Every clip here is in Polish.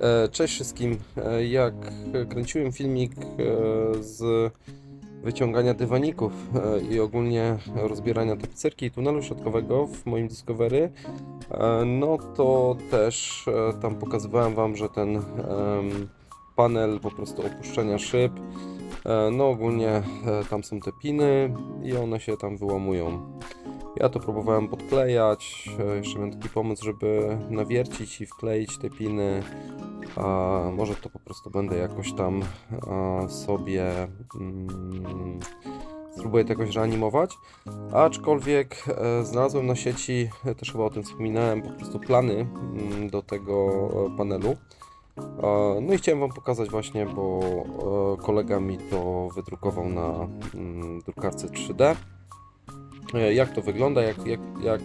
E, Cześć wszystkim. E, Jak kręciłem filmik e, z wyciągania dywaników i ogólnie rozbierania tapicerki i tunelu środkowego w moim Discovery, no to też tam pokazywałem Wam, że ten panel po prostu opuszczenia szyb, no ogólnie tam są te piny i one się tam wyłamują. Ja to próbowałem podklejać, jeszcze miałem taki pomysł, żeby nawiercić i wkleić te piny. A może to po prostu będę jakoś tam sobie mm, spróbuję to jakoś reanimować. Aczkolwiek e, znalazłem na sieci, e, też chyba o tym wspominałem, po prostu plany mm, do tego e, panelu. E, No i chciałem Wam pokazać właśnie, bo e, kolega mi to wydrukował na mm, drukarce 3D. E, Jak to wygląda, jak, jak, jak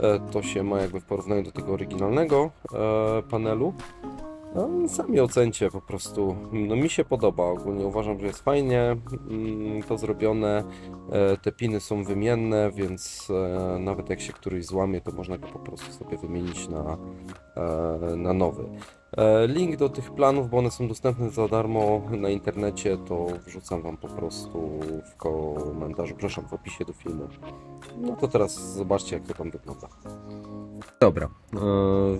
e, to się ma jakby w porównaniu do tego oryginalnego e, panelu. No, sami ocencie po prostu. No mi się podoba ogólnie, uważam, że jest fajnie mm, to zrobione. E, Te piny są wymienne, więc e, nawet jak się któryś złamie, to można go po prostu sobie wymienić na, e, na nowy. E, Link do tych planów, bo one są dostępne za darmo na internecie, to wrzucam Wam po prostu w komentarzu, przepraszam, w opisie do filmu. No to teraz zobaczcie, jak to tam wygląda. Dobra, e,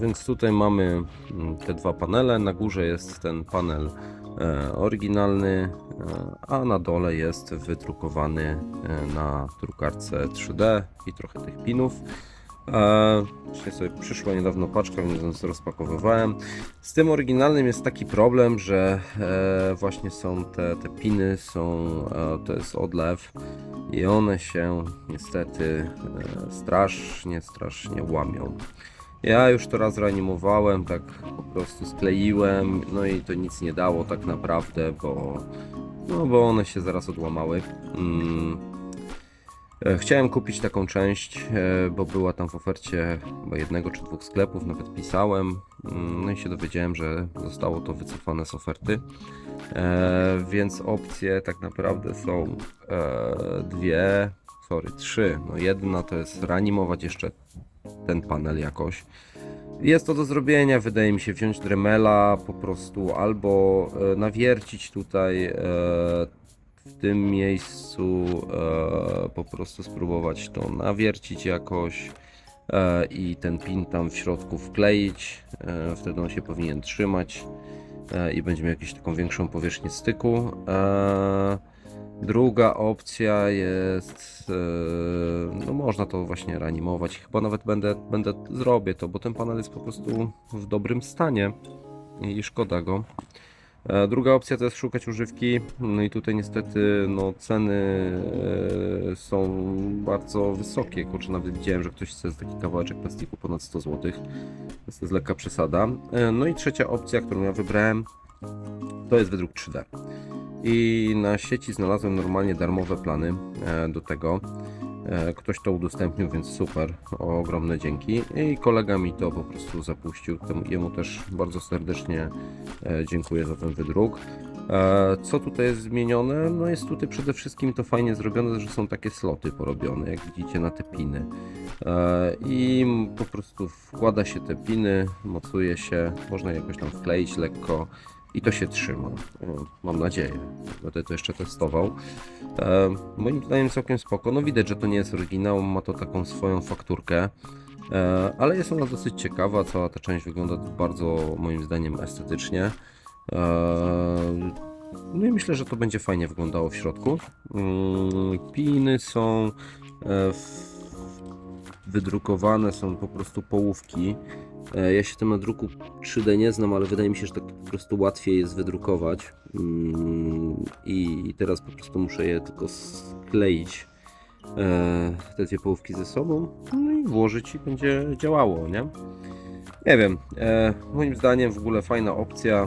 więc tutaj mamy mm, te dwa panele. Na górze jest ten panel e, oryginalny, a na dole jest wydrukowany na drukarce 3D i trochę tych pinów. E, Dzisiaj sobie przyszła niedawno paczka, więc rozpakowywałem. Z tym oryginalnym jest taki problem, że e, właśnie są te, te piny, są, e, to jest odlew i one się niestety e, strasznie, strasznie łamią. Ja już to raz reanimowałem, tak po prostu skleiłem, no i to nic nie dało tak naprawdę, bo, no bo one się zaraz odłamały. Mm. E, Chciałem kupić taką część, e, bo była tam w ofercie chyba jednego czy dwóch sklepów, nawet pisałem. Mm, No i się dowiedziałem, że zostało to wycofane z oferty. E, więc opcje tak naprawdę są dwie, sorry, trzy. No jedna to jest reanimować jeszcze ten panel jakoś. Jest to do zrobienia, wydaje mi się, wziąć Dremela po prostu albo nawiercić tutaj w tym miejscu, e, po prostu spróbować to nawiercić jakoś e, i ten pin tam w środku wkleić. E, wtedy on się powinien trzymać e, i będziemy jakąś taką większą powierzchnię styku. E, Druga opcja jest, e, no można to właśnie reanimować. Chyba nawet będę, będę zrobię to, bo ten panel jest po prostu w dobrym stanie i szkoda go. E, Druga opcja to jest szukać używki. No i tutaj niestety no, ceny e, są bardzo wysokie. Kurczę, nawet widziałem, że ktoś chce taki kawałeczek plastiku ponad 100 zł. To jest lekka przesada. E, No i trzecia opcja, którą ja wybrałem, to jest wydruk 3D. I na sieci znalazłem normalnie darmowe plany do tego. E, Ktoś to udostępnił, więc super, ogromne dzięki. I kolega mi to po prostu zapuścił. Jemu też bardzo serdecznie e, dziękuję za ten wydruk. E, Co tutaj jest zmienione? No jest tutaj przede wszystkim to fajnie zrobione, że są takie sloty porobione, jak widzicie na te piny. I po prostu wkłada się te piny, mocuje się, można jakoś tam wkleić lekko i to się trzyma. Mam nadzieję. Będę to jeszcze testował. E, moim zdaniem całkiem spoko. No widać, że to nie jest oryginał, ma to taką swoją fakturkę. E, ale jest ona dosyć ciekawa, cała ta część wygląda bardzo moim zdaniem estetycznie. E, no i myślę, że to będzie fajnie wyglądało w środku. Mm, Piny są wydrukowane, są po prostu połówki. E, Ja się na druku 3D nie znam, ale wydaje mi się, że tak po prostu łatwiej jest wydrukować. Mm, I teraz po prostu muszę je tylko skleić, e, te dwie połówki ze sobą, no i włożyć i będzie działało, nie? Nie wiem, e, moim zdaniem w ogóle fajna opcja,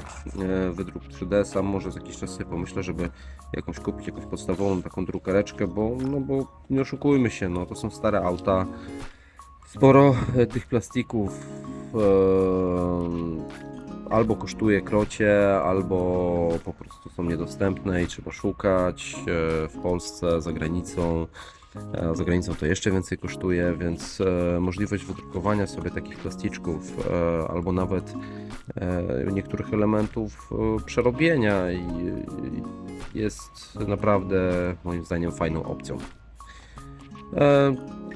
wydruk 3D, sam może za jakiś czas sobie pomyślę, żeby jakąś kupić jakąś podstawową taką drukareczkę, bo, no bo nie oszukujmy się, no to są stare auta, sporo tych plastików albo kosztuje krocie, albo po prostu są niedostępne i trzeba szukać e, w Polsce, za granicą. E, Za granicą to jeszcze więcej kosztuje, więc e, możliwość wydrukowania sobie takich plasticzków albo nawet niektórych elementów przerobienia jest naprawdę moim zdaniem fajną opcją.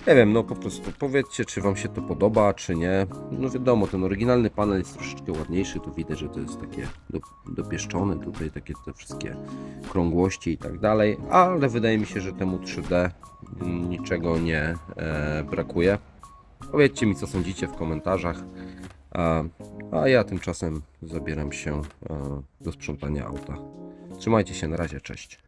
Nie wiem, no po prostu powiedzcie, czy Wam się to podoba, czy nie. No wiadomo, ten oryginalny panel jest troszeczkę ładniejszy, tu widać, że to jest takie do, dopieszczone, tutaj takie te wszystkie krągłości i tak dalej, ale wydaje mi się, że temu 3D niczego nie e, brakuje. Powiedzcie mi, co sądzicie w komentarzach, a, a ja tymczasem zabieram się e, do sprzątania auta. Trzymajcie się, na razie, cześć.